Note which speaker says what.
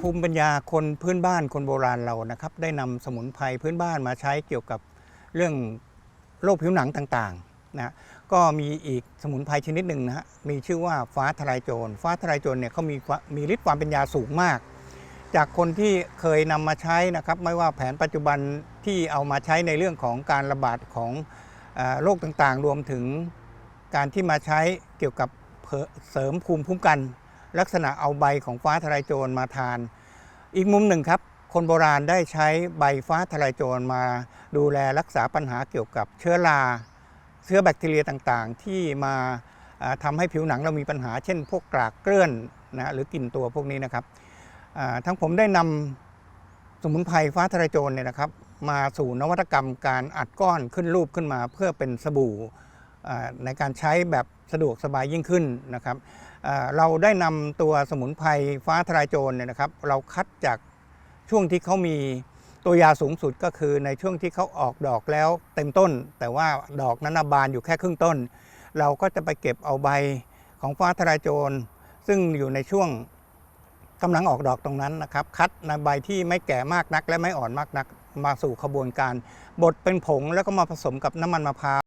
Speaker 1: ภูมิปัญญาคนพื้นบ้านคนโบราณเรานะครับ ได้นำสมุนไพรพื้นบ้านมาใช้เกี่ยวกับเรื่องโรคผิวหนังต่างๆนะฮะก็มีอีกสมุนไพรชนิดหนึ่งนะฮะมีชื่อว่าฟ้าทลายโจร ฟ้าทลายโจรเนี่ยเขามีมีฤทธิ์ความเป็นยาสูงมาก จากคนที่เคยนำมาใช้นะครับ ไม่ว่าแผนปัจจุบันที่เอามาใช้ในเรื่องของการระบาดของอโรคต่างๆ รวมถึงการที่มาใช้เกี่ยวกับเสริมภูมิคุ้มกัน ลักษณะเอาใบของฟ้าทลายโจรมาทาน อีกมุมหนึ่งครับ คนโบราณได้ใช้ใบฟ้าทลายโจรมาดูแลรักษาปัญหาเกี่ยวกับเชื้อราเชื้อแบคทีเรียต่างๆ ที่มาอ่าทำให้ผิวหนังเรามีปัญหา เช่น พวกกรากเกลื่อนนะหรือกลิ่นตัวพวกนี้นะครับทั้งผมได้นำสมุนไพรฟ้าทลายโจรเนี่ยนะครับ มาสู่นวัตกรรมการอัดก้อนขึ้นรูปขึ้นมาเพื่อเป็นสบู่ ในการใช้แบบสะดวกสบายยิ่งขึ้นนะครับเราได้นำตัวสมุนไพรฟ้าทลายโจรเนี่ยนะครับ เราคัดจากช่วงที่เขามีตัวยาสูงสุดก็คือในช่วงที่เขาออกดอกแล้วเต็มต้น แต่ว่าดอกนั้นนะบานอยู่แค่ครึ่งต้น เราก็จะไปเก็บเอาใบของฟ้าทลายโจร ซึ่งอยู่ในช่วงกำลังออกดอกตรงนั้นนะครับ คัดในใบที่ไม่แก่มากนัก และไม่อ่อนมากนักมาสู่ขบวนการบดเป็นผงแล้วก็มาผสมกับน้ำมันมะพร้าว